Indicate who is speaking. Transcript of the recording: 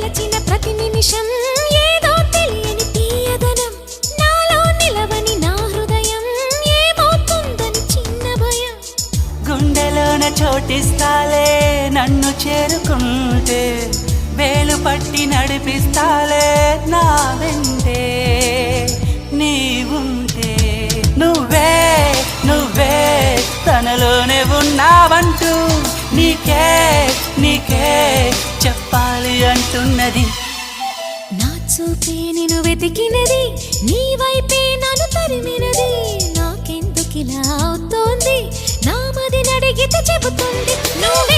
Speaker 1: గెలచిన ప్రతి నిమిషం ఏదో తెలియని తీయదనం. నాలో నిలవని నా హృదయం ఏమవుతుందని చిన్న భయం.
Speaker 2: గుండెలోన చోటిస్తాలే నన్ను చేరుకుంటే వేలు పట్టి నడిపిస్తాలే నా వెంటే. నీవుంటే నువ్వే నువ్వే తనలోనే ఉన్నావంటూ నీకే అంటున్నది
Speaker 1: నా చూపే నిన్ను వెతికినది నీ వైపే నన్ను తరిమినది. నాకెందుకిలా అవుతోంది? నా మది నడిగితే చెబుతుంది నువ్వే